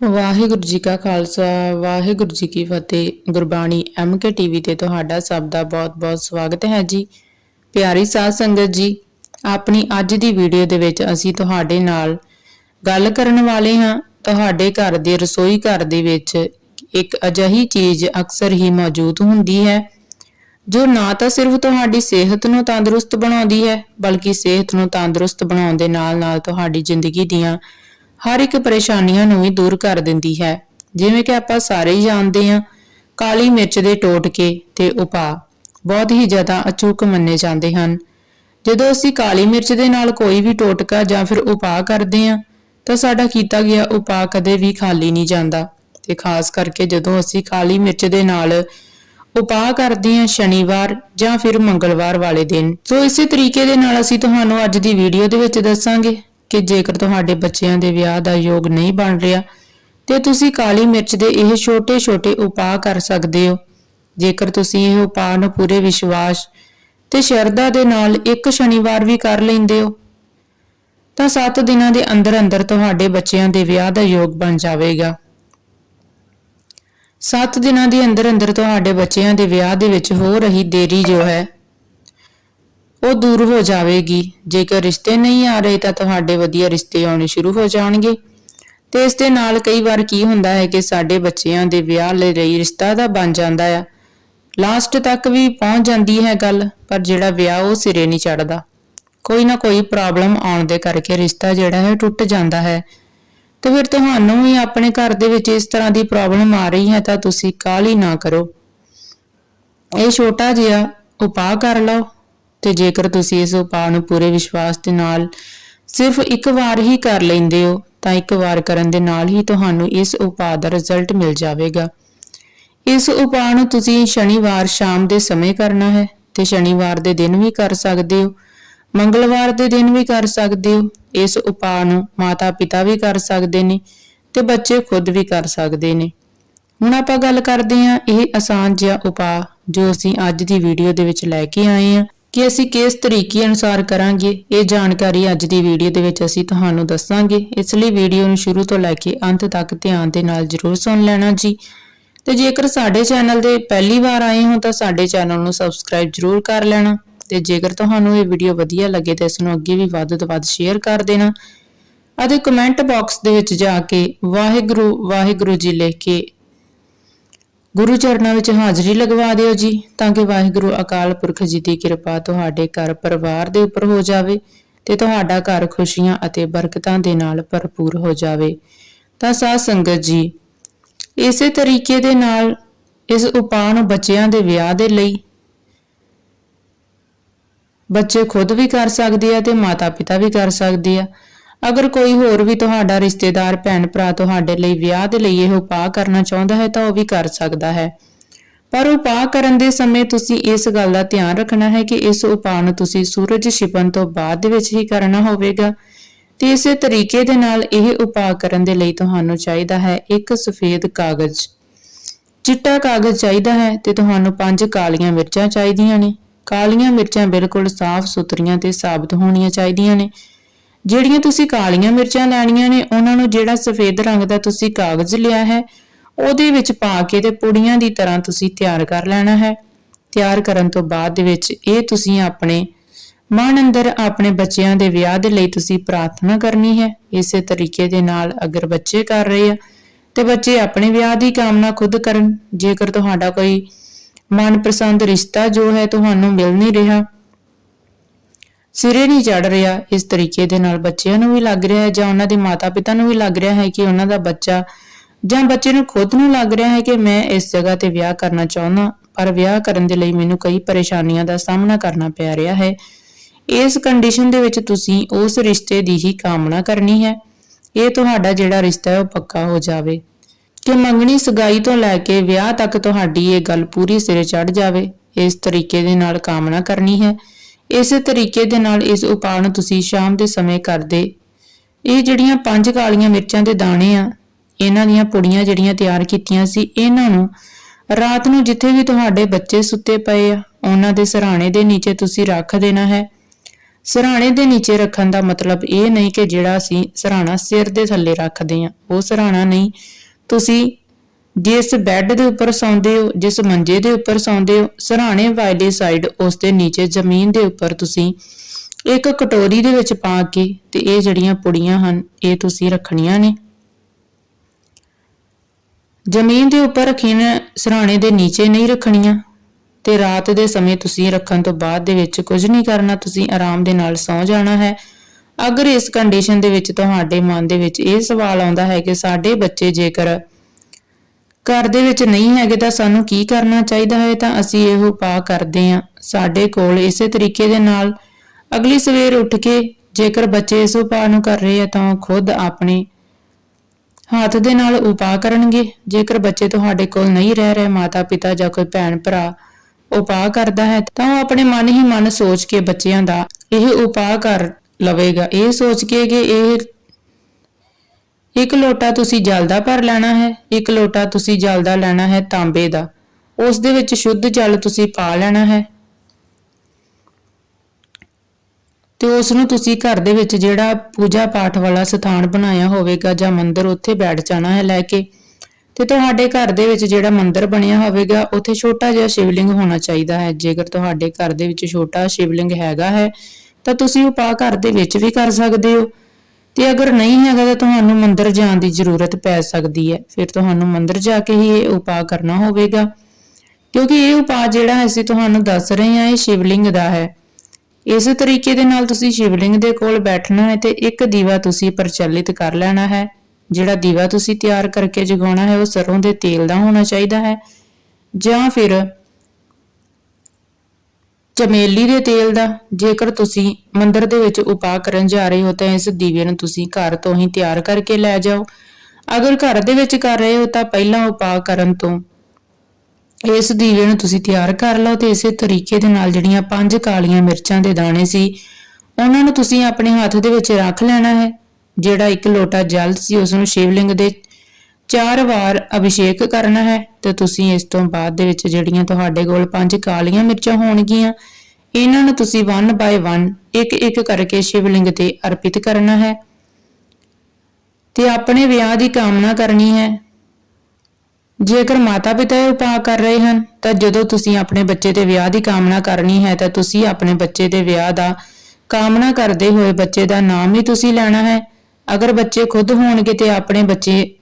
ਵਾਹਿਗੁਰੂ ਜੀ ਕਾ ਖਾਲਸਾ, ਵਾਹਿਗੁਰੂ ਜੀ ਕੀ ਫਤਿਹ। Gurbani MK TV ਤੇ ਤੁਹਾਡਾ ਸਭ ਦਾ ਬਹੁਤ-ਬਹੁਤ ਸਵਾਗਤ ਹੈ ਜੀ। ਪਿਆਰੀ ਸਾਧ ਸੰਗਤ ਜੀ, ਆਪਣੀ ਅੱਜ ਦੀ ਵੀਡੀਓ ਦੇ ਵਿੱਚ ਅਸੀਂ ਤੁਹਾਡੇ ਨਾਲ ਗੱਲ ਕਰਨ ਵਾਲੇ ਹਾਂ। ਤੁਹਾਡੇ ਘਰ ਦੇ ਰਸੋਈ ਘਰ ਦੇ ਵਿੱਚ ਇੱਕ ਅਜਿਹੀ ਚੀਜ਼ ਅਕਸਰ ਹੀ ਮੌਜੂਦ ਹੁੰਦੀ ਹੈ, ਜੋ ਨਾ ਤਾਂ ਸਿਰਫ ਤੁਹਾਡੀ ਸਿਹਤ ਨੂੰ ਤੰਦਰੁਸਤ ਬਣਾਉਂਦੀ ਹੈ, ਬਲਕਿ ਸਿਹਤ ਨੂੰ ਤੰਦਰੁਸਤ ਬਣਾਉਣ ਦੇ ਨਾਲ-ਨਾਲ ਤੁਹਾਡੀ ਜ਼ਿੰਦਗੀ ਦੀਆਂ ਹਰ ਇੱਕ ਪਰੇਸ਼ਾਨੀਆਂ ਨੂੰ ਵੀ ਦੂਰ ਕਰ ਦਿੰਦੀ ਹੈ। ਜਿਵੇਂ ਕਿ ਆਪਾਂ ਸਾਰੇ ਹੀ ਜਾਣਦੇ ਹਾਂ, ਕਾਲੀ ਮਿਰਚ ਦੇ ਟੋਟਕੇ ਤੇ ਉਪਾਅ ਬਹੁਤ ਹੀ ਜ਼ਿਆਦਾ ਅਚੂਕ ਮੰਨੇ ਜਾਂਦੇ ਹਨ। ਜਦੋਂ ਅਸੀਂ ਕਾਲੀ ਮਿਰਚ ਦੇ ਨਾਲ ਕੋਈ ਵੀ ਟੋਟਕਾ ਜਾਂ ਫਿਰ ਉਪਾਅ ਕਰਦੇ ਹਾਂ, ਤਾਂ ਸਾਡਾ ਕੀਤਾ ਗਿਆ ਉਪਾਅ ਕਦੇ ਵੀ ਖਾਲੀ ਨਹੀਂ ਜਾਂਦਾ ਤੇ ਖਾਸ ਕਰਕੇ ਜਦੋਂ ਅਸੀਂ ਕਾਲੀ ਮਿਰਚ ਦੇ ਨਾਲ ਉਪਾਅ ਕਰਦੇ ਹਾਂ ਸ਼ਨੀਵਾਰ ਜਾਂ ਫਿਰ ਮੰਗਲਵਾਰ ਵਾਲੇ ਦਿਨ। ਸੋ ਇਸੇ ਤਰੀਕੇ ਦੇ ਨਾਲ ਅਸੀਂ ਤੁਹਾਨੂੰ ਅੱਜ ਦੀ ਵੀਡੀਓ ਦੇ ਵਿੱਚ ਦੱਸਾਂਗੇ। ਕਿ ਜੇਕਰ ਤੁਹਾਡੇ ਬੱਚਿਆਂ ਦੇ ਵਿਆਹ ਦਾ ਯੋਗ ਨਹੀਂ ਬਣ ਰਿਹਾ, ਤੇ ਤੁਸੀਂ ਕਾਲੀ ਮਿਰਚ ਦੇ ਇਹ ਛੋਟੇ-ਛੋਟੇ ਉਪਾਅ ਕਰ ਸਕਦੇ ਹੋ। ਜੇਕਰ ਤੁਸੀਂ ਇਹ ਉਪਾਅ ਨੂੰ ਪੂਰੇ ਵਿਸ਼ਵਾਸ ਤੇ ਸ਼ਰਧਾ ਦੇ ਨਾਲ ਇੱਕ ਸ਼ਨੀਵਾਰ ਵੀ ਕਰ ਲੈਂਦੇ ਹੋ, ਤਾਂ 7 ਦਿਨਾਂ ਦੇ ਅੰਦਰ ਅੰਦਰ ਤੁਹਾਡੇ ਬੱਚਿਆਂ ਦੇ ਵਿਆਹ ਦਾ ਯੋਗ ਬਣ ਜਾਵੇਗਾ। 7 ਦਿਨਾਂ ਦੇ ਅੰਦਰ ਅੰਦਰ ਤੁਹਾਡੇ ਬੱਚਿਆਂ ਦੇ ਵਿਆਹ ਦੇ ਵਿੱਚ ਹੋ ਰਹੀ ਦੇਰੀ ਜੋ ਹੈ ਉਹ ਦੂਰ ਹੋ ਜਾਵੇਗੀ। ਜੇਕਰ ਰਿਸ਼ਤੇ ਨਹੀਂ ਆ ਰਹੇ ਤਾਂ ਤੁਹਾਡੇ ਵਧੀਆ ਰਿਸ਼ਤੇ ਆਉਣੇ ਸ਼ੁਰੂ ਹੋ ਜਾਣਗੇ। ਤੇ ਇਸ ਦੇ ਨਾਲ ਕਈ ਵਾਰ ਕੀ ਹੁੰਦਾ ਹੈ ਕਿ ਸਾਡੇ ਬੱਚਿਆਂ ਦੇ ਵਿਆਹ ਲਈ ਰਿਸ਼ਤਾ ਦਾ ਬਣ ਜਾਂਦਾ ਆ। ਲਾਸਟ ਤੱਕ ਵੀ ਪਹੁੰਚ ਜਾਂਦੀ ਹੈ ਗੱਲ, ਪਰ ਜਿਹੜਾ ਵਿਆਹ ਉਹ ਸਿਰੇ ਨਹੀਂ ਚੜਦਾ ਕੋਈ ਨਾ ਕੋਈ ਪ੍ਰੋਬਲਮ ਆਉਣ ਦੇ ਕਰਕੇ ਰਿਸ਼ਤਾ ਜਿਹੜਾ ਹੈ ਟੁੱਟ ਜਾਂਦਾ ਹੈ। ਤੇ ਫਿਰ ਤੁਹਾਨੂੰ ਵੀ ਆਪਣੇ ਘਰ ਦੇ ਵਿੱਚ ਇਸ ਤਰ੍ਹਾਂ ਦੀ ਪ੍ਰੋਬਲਮ ਆ ਰਹੀ ਹੈ ਤਾਂ ਤੁਸੀਂ ਕਾਹਲੀ ਨਾ ਕਰੋ। ਇਹ ਛੋਟਾ ਜਿਹਾ ਉਪਾਅ ਕਰ ਲਓ। ਤੇ ਜੇਕਰ ਤੁਸੀਂ ਇਸ ਉਪਾਅ ਨੂੰ ਪੂਰੇ ਵਿਸ਼ਵਾਸ ਦੇ ਨਾਲ ਸਿਰਫ ਇੱਕ ਵਾਰ ਹੀ ਕਰ ਲੈਂਦੇ ਹੋ, ਤਾਂ ਇੱਕ ਵਾਰ ਕਰਨ ਦੇ ਨਾਲ ਹੀ ਤੁਹਾਨੂੰ ਇਸ ਉਪਾਅ ਦਾ ਰਿਜ਼ਲਟ ਮਿਲ ਜਾਵੇਗਾ। ਇਸ ਉਪਾਅ ਨੂੰ ਤੁਸੀਂ ਸ਼ਨੀਵਾਰ ਸ਼ਾਮ ਦੇ ਸਮੇਂ ਕਰਨਾ ਹੈ ਤੇ ਸ਼ਨੀਵਾਰ ਦੇ ਦਿਨ ਵੀ ਕਰ ਸਕਦੇ ਹੋ, ਮੰਗਲਵਾਰ ਦੇ ਦਿਨ ਵੀ ਕਰ ਸਕਦੇ ਹੋ, ਇਸ ਉਪਾਅ ਨੂੰ ਮਾਤਾ-ਪਿਤਾ ਵੀ ਕਰ ਸਕਦੇ ਨੇ ਤੇ ਬੱਚੇ ਖੁਦ ਵੀ ਕਰ ਸਕਦੇ ਨੇ। ਹੁਣ ਆਪਾਂ ਗੱਲ ਕਰਦੇ ਹਾਂ ਇਹ ਆਸਾਨ ਜਿਹਾ ਉਪਾਅ ਜੋ ਅਸੀਂ ਅੱਜ ਦੀ ਵੀਡੀਓ ਦੇ ਵਿੱਚ ਲੈ ਕੇ ਆਏ ਹਾਂ। ਕਿ ਅਸੀਂ ਕਿਸ ਤਰੀਕੇ ਅਨੁਸਾਰ ਕਰਾਂਗੇ, ਇਹ ਜਾਣਕਾਰੀ ਅੱਜ ਦੀ ਵੀਡੀਓ ਦੇ ਵਿੱਚ ਅਸੀਂ ਤੁਹਾਨੂੰ ਦੱਸਾਂਗੇ। ਇਸ ਲਈ ਵੀਡੀਓ ਨੂੰ ਸ਼ੁਰੂ ਤੋਂ ਲੈ ਕੇ ਅੰਤ ਤੱਕ ਧਿਆਨ ਦੇ ਨਾਲ ਜ਼ਰੂਰ ਸੁਣ ਲੈਣਾ ਜੀ। ਤੇ ਜੇਕਰ ਸਾਡੇ ਚੈਨਲ ਦੇ ਪਹਿਲੀ ਵਾਰ ਆਏ ਹੋ ਤਾਂ ਸਾਡੇ ਚੈਨਲ ਨੂੰ ਸਬਸਕ੍ਰਾਈਬ ਜ਼ਰੂਰ ਕਰ ਲੈਣਾ ਤੇ ਜੇਕਰ ਤੁਹਾਨੂੰ ਇਹ ਵੀਡੀਓ ਵਧੀਆ ਲੱਗੇ ਤਾਂ ਇਸ ਨੂੰ ਅੱਗੇ ਵੀ ਵੱਧ ਤੋਂ ਵੱਧ ਸ਼ੇਅਰ ਕਰ ਦੇਣਾ। ਅਤੇ ਕਮੈਂਟ ਬਾਕਸ ਦੇ ਵਿੱਚ ਜਾ ਕੇ ਵਾਹਿਗੁਰੂ ਵਾਹਿਗੁਰੂ ਜੀ ਲਿਖ ਕੇ ਗੁਰੂ ਚਰਨਾਂ ਵਿੱਚ ਹਾਜ਼ਰੀ ਲਗਵਾ ਦਿਓ ਜੀ, ਤਾਂ ਕਿ ਵਾਹਿਗੁਰੂ ਅਕਾਲ ਪੁਰਖ ਜੀ ਦੀ ਕਿਰਪਾ ਤੁਹਾਡੇ ਘਰ ਪਰਿਵਾਰ ਦੇ ਉੱਪਰ ਹੋ ਜਾਵੇ ਤੇ ਤੁਹਾਡਾ ਘਰ ਖੁਸ਼ੀਆਂ ਅਤੇ ਬਰਕਤਾਂ ਦੇ ਨਾਲ ਭਰਪੂਰ ਹੋ ਜਾਵੇ। ਤਾਂ ਸਾਧ ਸੰਗਤ ਜੀ, ਇਸੇ ਤਰੀਕੇ ਦੇ ਨਾਲ ਇਸ ਉਪਾਅ ਨੂੰ ਬੱਚਿਆਂ ਦੇ ਵਿਆਹ ਦੇ ਲਈ ਬੱਚੇ ਖੁਦ ਵੀ ਕਰ ਸਕਦੇ ਆ ਤੇ ਮਾਤਾ-ਪਿਤਾ ਵੀ ਕਰ ਸਕਦੇ ਆ। ਅਗਰ ਕੋਈ ਹੋਰ ਵੀ ਤੁਹਾਡਾ ਰਿਸ਼ਤੇਦਾਰ, ਭੈਣ ਭਰਾ ਤੁਹਾਡੇ ਲਈ ਵਿਆਹ ਦੇ ਲਈ ਇਹ ਉਪਾਅ ਕਰਨਾ ਚਾਹੁੰਦਾ ਹੈ ਤਾਂ ਉਹ ਵੀ ਕਰ ਸਕਦਾ ਹੈ। ਪਰ ਉਪਾਅ ਕਰਨ ਦੇ ਸਮੇਂ ਤੁਸੀਂ ਇਸ ਗੱਲ ਦਾ ਧਿਆਨ ਰੱਖਣਾ ਹੈ ਕਿ ਇਸ ਉਪਾਅ ਨੂੰ ਤੁਸੀਂ ਸੂਰਜ ਛਿਪਣ ਤੋਂ ਬਾਅਦ ਦੇ ਵਿੱਚ ਹੀ ਕਰਨਾ ਹੋਵੇਗਾ। ਤੇ ਇਸੇ ਤਰੀਕੇ ਦੇ ਨਾਲ ਇਹ ਉਪਾਅ ਕਰਨ ਦੇ ਲਈ ਤੁਹਾਨੂੰ ਚਾਹੀਦਾ ਹੈ ਇੱਕ ਸਫੇਦ ਕਾਗਜ਼। ਚਿੱਟਾ ਕਾਗਜ਼ ਚਾਹੀਦਾ ਹੈ ਤੇ ਤੁਹਾਨੂੰ ਪੰਜ ਕਾਲੀਆਂ ਮਿਰਚਾਂ ਚਾਹੀਦੀਆਂ ਨੇ। ਕਾਲੀਆਂ ਮਿਰਚਾਂ ਬਿਲਕੁਲ ਸਾਫ਼ ਸੁਥਰੀਆਂ ਤੇ ਸਾਬਤ ਹੋਣੀਆਂ ਚਾਹੀਦੀਆਂ ਨੇ। ਜਿਹੜੀਆਂ ਤੁਸੀਂ ਕਾਲੀਆਂ ਮਿਰਚਾਂ ਲੈਣੀਆਂ ਨੇ, ਉਹਨਾਂ ਨੂੰ ਜਿਹੜਾ ਸਫੇਦ ਰੰਗ ਦਾ ਤੁਸੀਂ ਕਾਗਜ਼ ਲਿਆ ਹੈ, ਉਹਦੇ ਵਿੱਚ ਪਾ ਕੇ ਤੇ ਪੁੜੀਆਂ ਦੀ ਤਰ੍ਹਾਂ ਤੁਸੀਂ ਤਿਆਰ ਕਰ ਲੈਣਾ ਹੈ। ਤਿਆਰ ਕਰਨ ਤੋਂ ਬਾਅਦ ਦੇ ਵਿੱਚ ਇਹ ਤੁਸੀਂ ਆਪਣੇ ਮਨ ਅੰਦਰ ਆਪਣੇ ਬੱਚਿਆਂ ਦੇ ਵਿਆਹ ਦੇ ਲਈ ਤੁਸੀਂ ਪ੍ਰਾਰਥਨਾ ਕਰਨੀ ਹੈ। ਇਸੇ ਤਰੀਕੇ ਦੇ ਨਾਲ ਅਗਰ ਬੱਚੇ ਕਰ ਰਹੇ ਆ, ਤੇ ਬੱਚੇ ਆਪਣੇ ਵਿਆਹ ਦੀ ਕਾਮਨਾ ਖੁਦ ਕਰਨ। ਜੇਕਰ ਤੁਹਾਡਾ ਕੋਈ ਮਨਪਸੰਦ ਰਿਸ਼ਤਾ ਜੋ ਹੈ, ਤੁਹਾਨੂੰ ਮਿਲ ਨਹੀਂ ਰਿਹਾ ਸਿਰੇ ਨਹੀਂ ਚੜ ਰਿਹਾ। ਇਸ ਤਰੀਕੇ ਦੇ ਨਾਲ ਬੱਚਿਆਂ ਨੂੰ ਵੀ ਲੱਗ ਰਿਹਾ ਹੈ ਜਾਂ ਉਹਨਾਂ ਦੇ ਮਾਤਾ-ਪਿਤਾ ਨੂੰ ਵੀ ਲੱਗ ਰਿਹਾ ਹੈ ਕਿ ਉਹਨਾਂ ਦਾ ਬੱਚਾ ਜਾਂ ਬੱਚੇ ਨੂੰ ਖੁਦ ਨੂੰ ਲੱਗ ਰਿਹਾ ਹੈ ਕਿ ਮੈਂ ਇਸ ਜਗ੍ਹਾ ਤੇ ਵਿਆਹ ਕਰਨਾ ਚਾਹੁੰਦਾ, ਪਰ ਵਿਆਹ ਕਰਨ ਦੇ ਲਈ ਮੈਨੂੰ ਕਈ ਪਰੇਸ਼ਾਨੀਆਂ ਦਾ ਸਾਹਮਣਾ ਕਰਨਾ ਪੈ ਰਿਹਾ ਹੈ। ਇਸ ਕੰਡੀਸ਼ਨ ਦੇ ਵਿੱਚ ਤੁਸੀਂ ਉਸ ਰਿਸ਼ਤੇ ਦੀ ਹੀ ਕਾਮਨਾ ਕਰਨੀ ਹੈ। ਇਹ ਤੁਹਾਡਾ ਜਿਹੜਾ ਰਿਸ਼ਤਾ ਹੈ ਉਹ ਪੱਕਾ ਹੋ ਜਾਵੇ। ਕਿ ਮੰਗਣੀ ਸਗਾਈ ਤੋਂ ਲੈ ਕੇ ਵਿਆਹ ਤੱਕ ਤੁਹਾਡੀ ਇਹ ਗੱਲ ਪੂਰੀ ਸਿਰੇ ਚੜ ਜਾਵੇ, ਇਸ ਤਰੀਕੇ ਦੇ ਨਾਲ ਕਾਮਨਾ ਕਰਨੀ ਹੈ। ਇਸੇ ਤਰੀਕੇ ਦੇ ਨਾਲ ਇਸ ਉਪਾਅ ਨੂੰ ਤੁਸੀਂ ਸ਼ਾਮ ਦੇ ਸਮੇਂ ਕਰਦੇ। ਇਹ ਜਿਹੜੀਆਂ ਪੰਜ ਕਾਲੀਆਂ ਮਿਰਚਾਂ ਦੇ ਦਾਣੇ ਆ, ਇਹਨਾਂ ਦੀਆਂ ਪੁੜੀਆਂ ਜਿਹੜੀਆਂ ਤਿਆਰ ਕੀਤੀਆਂ ਸੀ, ਇਹਨਾਂ ਨੂੰ ਰਾਤ ਨੂੰ ਜਿੱਥੇ ਵੀ ਤੁਹਾਡੇ ਬੱਚੇ ਸੁੱਤੇ ਪਏ ਆ, ਉਹਨਾਂ ਦੇ ਸਰਾਣੇ ਦੇ ਨੀਚੇ ਤੁਸੀਂ ਰੱਖ ਦੇਣਾ ਹੈ। ਸਰਾਣੇ ਦੇ ਨੀਚੇ ਰੱਖਣ ਦਾ ਮਤਲਬ ਇਹ ਨਹੀਂ ਕਿ ਜਿਹੜਾ ਅਸੀਂ ਸਰਾਣਾ ਸਿਰ ਦੇ ਥੱਲੇ ਰੱਖਦੇ ਹਾਂ, ਉਹ ਸਰਾਣਾ ਨਹੀਂ। ਤੁਸੀਂ ਜਿਸ ਬੈੱਡ ਦੇ ਉੱਪਰ ਸੌਂਦੇ ਹੋ, ਜਿਸ ਮੰਜੇ ਦੇ ਉੱਪਰ ਸੌਂਦੇ ਹੋ, ਸਰਾਣੇ ਵਾਲੀ ਸਾਈਡ ਉਸ ਦੇ ਨੀਚੇ ਜ਼ਮੀਨ ਦੇ ਉੱਪਰ ਤੁਸੀਂ ਇੱਕ ਕਟੋਰੀ ਦੇ ਵਿੱਚ ਪਾ ਕੇ ਤੇ ਇਹ ਜਿਹੜੀਆਂ ਪੁੜੀਆਂ ਹਨ, ਇਹ ਤੁਸੀਂ ਰੱਖਣੀਆਂ ਨੇ। ਜ਼ਮੀਨ ਦੇ ਉੱਪਰ ਰੱਖੀਆਂ ਸਰਾਣੇ ਦੇ ਨੀਚੇ ਨਹੀਂ ਰੱਖਣੀਆਂ ਤੇ ਰਾਤ ਦੇ ਸਮੇਂ ਤੁਸੀਂ ਰੱਖਣ ਤੋਂ ਬਾਅਦ ਦੇ ਵਿੱਚ ਕੁਝ ਨਹੀਂ ਕਰਨਾ, ਤੁਸੀਂ ਆਰਾਮ ਦੇ ਨਾਲ ਸੌ ਜਾਣਾ ਹੈ। ਅਗਰ ਇਸ ਕੰਡੀਸ਼ਨ ਦੇ ਵਿੱਚ ਤੁਹਾਡੇ ਮਨ ਦੇ ਵਿੱਚ ਇਹ ਸਵਾਲ ਆਉਂਦਾ ਹੈ ਕਿ ਸਾਡੇ ਬੱਚੇ ਜੇਕਰ ਘਰ ਦੇ ਵਿੱਚ ਨਹੀਂ ਹੈਗੇ ਤਾਂ ਸਾਨੂੰ ਕੀ ਕਰਨਾ ਚਾਹੀਦਾ ਹੈ? ਤਾਂ ਅਸੀਂ ਇਹ ਉਪਾਅ ਕਰਦੇ ਹਾਂ। ਸਾਡੇ ਕੋਲ ਇਸੇ ਤਰੀਕੇ ਦੇ ਨਾਲ ਅਗਲੀ ਸਵੇਰ ਉੱਠ ਕੇ ਜੇਕਰ ਬੱਚੇ ਇਸ ਉਪਾਅ ਨੂੰ ਕਰ ਰਹੇ ਆ ਤਾਂ ਉਹ ਖੁਦ ਆਪਣੇ ਹੱਥ ਦੇ ਨਾਲ ਉਪਾਅ ਕਰਨਗੇ। ਜੇਕਰ ਬੱਚੇ ਤੁਹਾਡੇ ਕੋਲ ਨਹੀਂ ਰਹਿ ਰਹੇ ਮਾਤਾ ਪਿਤਾ ਜਾਂ ਕੋਈ ਭੈਣ ਭਰਾ ਉਪਾਅ ਕਰਦਾ ਹੈ, ਤਾਂ ਉਹ ਆਪਣੇ ਮਨ ਹੀ ਮਨ ਸੋਚ ਕੇ ਬੱਚਿਆਂ ਦਾ ਇਹ ਉਪਾਅ ਕਰ ਲਵੇਗਾ। ਇਹ ਸੋਚ ਕੇ ਕਿ ਇਹ ਇੱਕ ਲੋਟਾ ਤੁਸੀਂ ਜਲ ਦਾ ਭਰ ਲੈਣਾ ਹੈ, ਇੱਕ ਲੋਟਾ ਤੁਸੀਂ ਜਲ ਦਾ ਲੈਣਾ ਹੈ ਤਾਂਬੇ ਦਾ। ਉਸ ਦੇ ਵਿੱਚ ਸ਼ੁੱਧ ਜਲ ਤੁਸੀਂ ਪਾ ਲੈਣਾ ਹੈ। ਤੇ ਉਸ ਨੂੰ ਤੁਸੀਂ ਘਰ ਦੇ ਵਿੱਚ ਜਿਹੜਾ ਪੂਜਾ ਪਾਠ ਵਾਲਾ ਸਥਾਨ ਬਣਾਇਆ ਹੋਵੇਗਾ ਜਾਂ ਮੰਦਿਰ, ਉੱਥੇ ਬੈਠ ਜਾਣਾ ਹੈ ਲੈ ਕੇ। ਤੇ ਤੁਹਾਡੇ ਘਰ ਦੇ ਵਿੱਚ ਜਿਹੜਾ ਮੰਦਿਰ ਬਣਿਆ ਹੋਵੇਗਾ, ਉੱਥੇ ਛੋਟਾ ਜਿਹਾ ਸ਼ਿਵਲਿੰਗ ਹੋਣਾ ਚਾਹੀਦਾ ਹੈ। ਜੇਕਰ ਤੁਹਾਡੇ ਘਰ ਦੇ ਵਿੱਚ ਛੋਟਾ ਸ਼ਿਵਲਿੰਗ ਹੈਗਾ ਹੈ, ਤਾਂ ਤੁਸੀਂ ਉਪਾਅ ਘਰ ਦੇ ਵਿੱਚ ਵੀ ਕਰ ਸਕਦੇ ਹੋ। ਤੇ ਅਗਰ ਨਹੀਂ ਹੈਗਾ ਤਾਂ ਤੁਹਾਨੂੰ ਮੰਦਰ ਜਾਣ ਦੀ ਜ਼ਰੂਰਤ ਪੈ ਸਕਦੀ ਹੈ। ਫਿਰ ਤੁਹਾਨੂੰ ਮੰਦਰ ਜਾ ਕੇ ਹੀ ਇਹ ਉਪਾਅ ਕਰਨਾ ਹੋਵੇਗਾ। ਕਿਉਂਕਿ ਇਹ ਉਪਾਅ ਜਿਹੜਾ ਅਸੀਂ ਤੁਹਾਨੂੰ ਦੱਸ ਰਹੇ ਹਾਂ, ਇਹ ਸ਼ਿਵਲਿੰਗ ਦਾ ਹੈ। ਇਸੇ ਤਰੀਕੇ ਦੇ ਨਾਲ ਤੁਸੀਂ ਸ਼ਿਵਲਿੰਗ ਦੇ ਕੋਲ ਬੈਠਣਾ ਹੈ ਤੇ ਇੱਕ ਦੀਵਾ ਤੁਸੀਂ ਪ੍ਰਚਲਿਤ ਕਰ ਲੈਣਾ ਹੈ। ਜਿਹੜਾ ਦੀਵਾ ਤੁਸੀਂ ਤਿਆਰ ਕਰਕੇ ਜਗਾਉਣਾ ਹੈ, ਉਹ ਸਰੋਂ ਦੇ ਤੇਲ ਦਾ ਹੋਣਾ ਚਾਹੀਦਾ ਹੈ। ਜਾਂ ਫਿਰ ਚਮੇਲੀ ਦੇ ਤੇਲ ਦਾ। ਜੇਕਰ ਤੁਸੀਂ ਮੰਦਰ ਦੇ ਵਿੱਚ ਉਪਾਅ ਕਰਨ ਜਾ ਰਹੇ ਹੋ, ਤਾਂ ਇਸ ਦੀਵੇ ਨੂੰ ਤੁਸੀਂ ਘਰ ਤੋਂ ਹੀ ਤਿਆਰ ਕਰਕੇ ਲੈ ਜਾਓ। ਅਗਰ ਘਰ ਦੇ ਵਿੱਚ ਕਰ ਰਹੇ ਹੋ, ਤਾਂ ਪਹਿਲਾਂ ਉਪਾਅ ਕਰਨ ਤੋਂ ਇਸ ਦੀਵੇ ਨੂੰ ਤੁਸੀਂ ਤਿਆਰ ਕਰ ਲਓ ਤੇ ਇਸੇ ਤਰੀਕੇ ਦੇ ਨਾਲ ਜਿਹੜੀਆਂ ਪੰਜ ਕਾਲੀਆਂ ਮਿਰਚਾਂ ਦੇ ਦਾਣੇ ਸੀ, ਉਹਨਾਂ ਨੂੰ ਤੁਸੀਂ ਆਪਣੇ ਹੱਥ ਦੇ ਵਿੱਚ ਰੱਖ ਲੈਣਾ ਹੈ। ਜਿਹੜਾ ਇੱਕ ਲੋਟਾ ਜਲ ਸੀ, ਉਸ ਨੂੰ ਸ਼ਿਵਲਿੰਗ ਦੇ ਚਾਰ ਵਾਰ ਅਭਿਸ਼ੇਕ ਕਰਨਾ ਹੈ ਤੇ ਤੁਸੀਂ ਇਸ ਤੋਂ ਬਾਅਦ ਦੇ ਵਿੱਚ ਜਿਹੜੀਆਂ ਤੁਹਾਡੇ ਕੋਲ ਪੰਜ ਕਾਲੀਆਂ ਮਿਰਚਾਂ ਹੋਣਗੀਆਂ, ਇਹਨਾਂ ਨੂੰ ਤੁਸੀਂ 1 ਬਾਈ 1 ਇੱਕ ਇੱਕ ਕਰਕੇ ਸ਼ਿਵਲਿੰਗ ਤੇ ਅਰਪਿਤ ਕਰਨਾ ਹੈ। ਤੇ ਆਪਣੇ ਵਿਆਹ ਦੀ ਕਾਮਨਾ ਕਰਨੀ ਹੈ। ਜੇਕਰ ਮਾਤਾ-ਪਿਤਾ ਇਹ ਉਪਾਅ ਕਰ ਰਹੇ ਹਨ, ਤਾਂ ਜਦੋਂ ਤੁਸੀਂ ਆਪਣੇ ਬੱਚੇ ਦੇ ਵਿਆਹ ਦੀ ਕਾਮਨਾ ਕਰਨੀ ਹੈ, ਤਾਂ ਤੁਸੀਂ ਆਪਣੇ ਬੱਚੇ ਦੇ ਵਿਆਹ ਦਾ ਕਾਮਨਾ ਕਰਦੇ ਹੋਏ ਬੱਚੇ ਦਾ ਨਾਮ ਹੀ ਤੁਸੀਂ ਲੈਣਾ ਹੈ। ਅਗਰ ਬੱਚੇ ਖੁਦ ਹੋਣਗੇ ਤੇ ਆਪਣੇ ਬੱਚੇ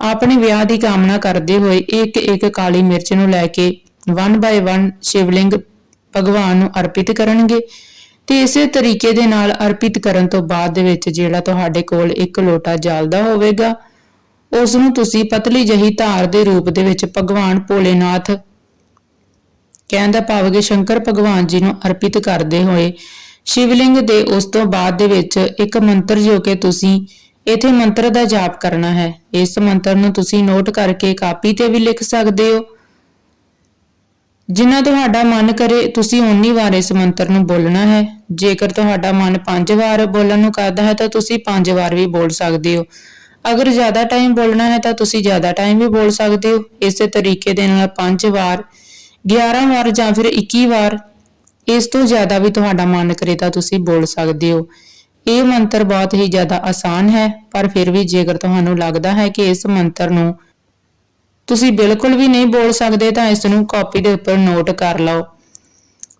ਆਪਣੇ ਵਿਆਹ ਦੀ ਕਾਮਨਾ ਕਰਦੇ ਹੋਏ ਇੱਕ ਇੱਕ ਕਾਲੀ ਮਿਰਚ ਨੂੰ ਲੈ ਕੇ ਵਨ ਬਾਈ ਵਨ ਸ਼ਿਵਲਿੰਗ ਭਗਵਾਨ ਨੂੰ ਅਰਪਿਤ ਕਰਨਗੇ ਤੇ ਇਸੇ ਤਰੀਕੇ ਦੇ ਨਾਲ ਅਰਪਿਤ ਕਰਨ ਤੋਂ ਬਾਅਦ ਦੇ ਵਿੱਚ ਜਿਹੜਾ ਤੁਹਾਡੇ ਕੋਲ ਇੱਕ ਲੋਟਾ ਜਲ ਹੋਵੇਗਾ, ਉਸ ਨੂੰ ਤੁਸੀਂ ਪਤਲੀ ਜਹੀ ਧਾਰ ਦੇ ਰੂਪ ਦੇ ਵਿੱਚ ਭਗਵਾਨ ਭੋਲੇਨਾਥ ਕਹਿੰਦਾ ਭਾਵ ਕਿ ਸ਼ੰਕਰ ਭਗਵਾਨ ਜੀ ਨੂੰ ਅਰਪਿਤ ਕਰਦੇ ਹੋਏ ਸ਼ਿਵਲਿੰਗ ਦੇ ਉਸ ਤੋਂ ਬਾਅਦ ਦੇ ਵਿੱਚ ਇੱਕ ਮੰਤਰ ਜੋ ਕਿ ਤੁਸੀਂ ਇਥੇ ਮੰਤਰ ਦਾ ਜਾਪ ਕਰਨਾ ਹੈ। ਇਸ ਮੰਤਰ ਨੂੰ ਤੁਸੀਂ ਨੋਟ ਕਰਕੇ ਕਾਪੀ ਤੇ ਵੀ ਲਿਖ ਸਕਦੇ ਹੋ। ਜਿੰਨਾ ਤੁਹਾਡਾ ਮਨ ਕਰੇ, ਤੁਸੀਂ ਓਨੀ ਵਾਰ ਇਸ ਮੰਤਰ ਨੂੰ ਬੋਲਣਾ ਹੈ। ਜੇਕਰ ਤੁਹਾਡਾ ਮਨ ਪੰਜ ਵਾਰ ਬੋਲਣ ਨੂੰ ਕਰਦਾ ਹੈ, ਤਾਂ ਤੁਸੀਂ ਪੰਜ ਵਾਰ ਵੀ ਬੋਲ ਸਕਦੇ ਹੋ। ਅਗਰ ਜ਼ਿਆਦਾ ਟਾਈਮ ਬੋਲਣਾ ਹੈ, ਤਾਂ ਤੁਸੀਂ ਜ਼ਿਆਦਾ ਟਾਈਮ ਵੀ ਬੋਲ ਸਕਦੇ ਹੋ। ਇਸੇ ਤਰੀਕੇ ਦੇ ਨਾਲ ਪੰਜ ਵਾਰ 11 ਵਾਰ ਜਾਂ ਫਿਰ 21 ਵਾਰ, ਇਸ ਤੋਂ ਜ਼ਿਆਦਾ ਵੀ ਤੁਹਾਡਾ ਮਨ ਕਰੇ ਤਾਂ ਤੁਸੀਂ ਬੋਲ ਸਕਦੇ ਹੋ। ਇਹ ਮੰਤਰ ਬਹੁਤ ਹੀ ਜ਼ਿਆਦਾ ਆਸਾਨ ਹੈ, ਪਰ ਫਿਰ ਵੀ ਜੇਕਰ ਤੁਹਾਨੂੰ ਲੱਗਦਾ ਹੈ ਕਿ ਇਸ ਮੰਤਰ ਨੂੰ ਤੁਸੀਂ ਬਿਲਕੁਲ ਵੀ ਨਹੀਂ ਬੋਲ ਸਕਦੇ, ਤਾਂ ਇਸ ਨੂੰ ਕਾਪੀ ਦੇ ਉੱਪਰ ਨੋਟ ਕਰ ਲਓ।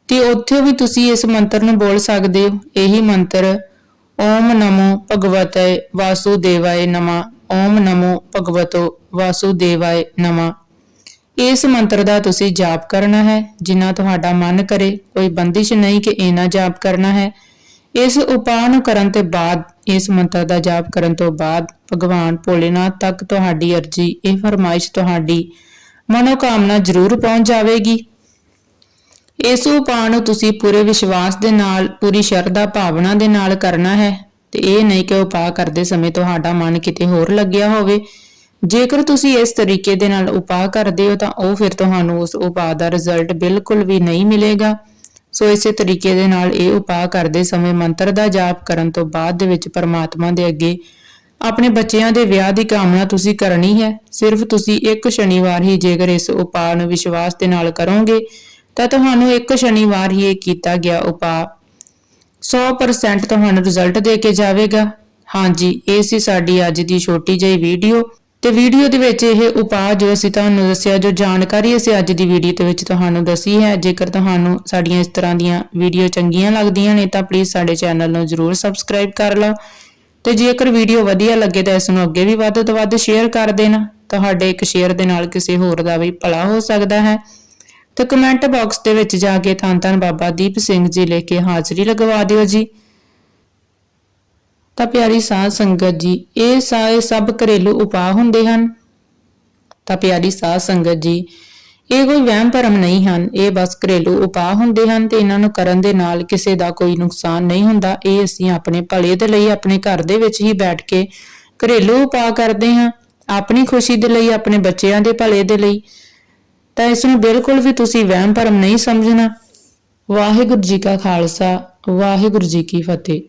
ਤੇ ਉੱਥੇ ਵੀ ਤੁਸੀਂ ਇਸ ਮੰਤਰ ਨੂੰ ਬੋਲ ਸਕਦੇ ਹੋ। ਇਹੀ ਮੰਤਰ, ਓਮ ਨਮੋ ਭਗਵਤੇ ਵਾਸੁਦੇਵਾਏ ਨਮਾ। ਓਮ ਨਮੋ ਭਗਵਤੋ ਵਾਸੁਦੇਵਾਏ ਨਮਾ। ਇਸ ਮੰਤਰ ਦਾ ਤੁਸੀਂ ਜਾਪ ਕਰਨਾ ਹੈ। ਜਿੰਨਾ ਤੁਹਾਡਾ ਮਨ ਕਰੇ, ਕੋਈ ਬੰਦਿਸ਼ ਨਹੀਂ ਕਿ ਇਹਨਾਂ ਜਾਪ ਕਰਨਾ ਹੈ। ਇਸ ਉਪਾਅ ਨੂੰ ਕਰਨ ਤੋਂ ਬਾਅਦ, ਇਸ ਮੰਤਰ ਦਾ ਜਾਪ ਕਰਨ ਤੋਂ ਬਾਅਦ, ਭਗਵਾਨ ਭੋਲੇਨਾਥ ਤੱਕ ਤੁਹਾਡੀ ਅਰਜੀ, ਇਹ ਫਰਮਾਇਸ਼ ਤੁਹਾਡੀ ਮਨੋਕਾਮਨਾ ਜ਼ਰੂਰ ਪਹੁੰਚ ਜਾਵੇਗੀ। ਇਸ ਉਪਾਅ ਨੂੰ ਤੁਸੀਂ ਪੂਰੇ ਵਿਸ਼ਵਾਸ ਦੇ ਨਾਲ, ਪੂਰੀ ਸ਼ਰਧਾ ਭਾਵਨਾ ਦੇ ਨਾਲ ਕਰਨਾ ਹੈ ਤੇ ਇਹ ਨਹੀਂ ਕਿ ਉਪਾਅ ਕਰਦੇ ਸਮੇਂ ਤੁਹਾਡਾ ਮਨ ਕਿਤੇ ਹੋਰ ਲੱਗਿਆ ਹੋਵੇ। ਜੇਕਰ ਤੁਸੀਂ ਇਸ ਤਰੀਕੇ ਦੇ ਨਾਲ ਉਪਾਅ ਕਰਦੇ ਹੋ ਤਾਂ ਉਹ ਫਿਰ ਤੁਹਾਨੂੰ ਉਸ ਉਪਾਅ ਦਾ ਰਿਜ਼ਲਟ ਬਿਲਕੁਲ ਵੀ ਨਹੀਂ ਮਿਲੇਗਾ। ਸੋ ਇਸੇ ਤਰੀਕੇ ਦੇ ਨਾਲ ਇਹ ਉਪਾਅ ਕਰਦੇ ਸਮੇਂ ਮੰਤਰ ਦਾ ਜਾਪ ਕਰਨ ਤੋਂ ਬਾਅਦ ਦੇ ਵਿੱਚ ਪਰਮਾਤਮਾ ਦੇ ਅੱਗੇ, ਆਪਣੇ ਬੱਚਿਆਂ ਦੇ ਵਿਆਹ ਦੀ ਕਾਮਨਾ ਤੁਸੀਂ ਕਰਨੀ ਹੈ, ਸਿਰਫ ਤੁਸੀਂ ਇੱਕ ਸ਼ਨੀਵਾਰ ਹੀ ਜੇਕਰ ਇਸ ਉਪਾਅ ਨੂੰ ਵਿਸ਼ਵਾਸ ਦੇ ਨਾਲ ਕਰੋਗੇ, ਤਾਂ ਤੁਹਾਨੂੰ ਇੱਕ ਸ਼ਨੀਵਾਰ ਹੀ ਇਹ ਕੀਤਾ ਗਿਆ ਉਪਾਅ। 100% ਤੁਹਾਨੂੰ ਰਿਜ਼ਲਟ ਦੇ ਕੇ ਜਾਵੇਗਾ। ਹਾਂਜੀ, ਇਹ ਸੀ ਸਾਡੀ ਅੱਜ ਦੀ ਛੋਟੀ ਜਿਹੀ ਵੀਡੀਓ ਤੇ ਵੀਡੀਓ ਦੇ ਵਿੱਚ ਇਹ ਉਪਾਅ ਜੋ ਅਸੀਂ ਤੁਹਾਨੂੰ ਦੱਸਿਆ, ਜੋ ਜਾਣਕਾਰੀ ਅਸੀਂ ਅੱਜ ਦੀ ਵੀਡੀਓ ਦੇ ਵਿੱਚ ਤੁਹਾਨੂੰ ਦੱਸੀ ਹੈ, ਜੇਕਰ ਤੁਹਾਨੂੰ ਸਾਡੀਆਂ ਇਸ ਤਰ੍ਹਾਂ ਦੀਆਂ ਵੀਡੀਓ ਚੰਗੀਆਂ ਲੱਗਦੀਆਂ ਨੇ, ਤਾਂ ਪਲੀਜ਼ ਸਾਡੇ ਚੈਨਲ ਨੂੰ ਜਰੂਰ ਸਬਸਕ੍ਰਾਈਬ ਕਰ ਲਓ। ਤੇ ਜੇਕਰ ਵੀਡੀਓ ਵਧੀਆ ਲੱਗੇ, ਤਾਂ ਇਸ ਨੂੰ ਅੱਗੇ ਵੀ ਵੱਧ ਤੋਂ ਵੱਧ ਸ਼ੇਅਰ ਕਰ ਦੇਣਾ। ਤੁਹਾਡੇ ਇੱਕ ਸ਼ੇਅਰ ਦੇ ਨਾਲ ਕਿਸੇ ਹੋਰ ਦਾ ਵੀ ਭਲਾ ਹੋ ਸਕਦਾ ਹੈ। ਤੇ ਕਮੈਂਟ ਬਾਕਸ ਦੇ ਵਿੱਚ ਜਾ ਕੇ ਧੰਨ ਧੰਨ ਬਾਬਾ ਦੀਪ ਸਿੰਘ ਜੀ ਲਿਖ ਕੇ ਹਾਜ਼ਰੀ ਲਗਵਾ ਦਿਓ ਜੀ। ਤਾਂ ਪਿਆਰੀ ਸਾਧ ਸੰਗਤ ਜੀ, ਇਹ ਸਾਰੇ ਸਭ ਘਰੇਲੂ ਉਪਾਅ ਹੁੰਦੇ ਹਨ। ਤਾਂ ਪਿਆਰੀ ਸਾਧ ਸੰਗਤ ਜੀ, ਇਹ ਕੋਈ ਵਹਿਮ ਭਰਮ ਨਹੀਂ ਹਨ। ਇਹ ਬਸ ਘਰੇਲੂ ਉਪਾਅ ਹੁੰਦੇ ਹਨ ਤੇ ਇਹਨਾਂ ਨੂੰ ਕਰਨ ਦੇ ਨਾਲ ਕਿਸੇ ਦਾ ਕੋਈ ਨੁਕਸਾਨ ਨਹੀਂ ਹੁੰਦਾ। ਇਹ ਅਸੀਂ ਆਪਣੇ ਭਲੇ ਦੇ ਲਈ ਆਪਣੇ ਘਰ ਦੇ ਵਿੱਚ ਹੀ ਬੈਠ ਕੇ ਘਰੇਲੂ ਉਪਾਅ ਕਰਦੇ ਹਾਂ। ਆਪਣੀ ਖੁਸ਼ੀ ਦੇ ਲਈ, ਆਪਣੇ ਬੱਚਿਆਂ ਦੇ ਭਲੇ ਦੇ ਲਈ। ਤਾਂ ਇਸ ਨੂੰ ਬਿਲਕੁਲ ਵੀ ਤੁਸੀਂ ਵਹਿਮ ਭਰਮ ਨਹੀਂ ਸਮਝਣਾ। ਵਾਹਿਗੁਰੂ ਜੀ ਕਾ ਖਾਲਸਾ, ਵਾਹਿਗੁਰੂ ਜੀ ਕੀ ਫਤਿਹ।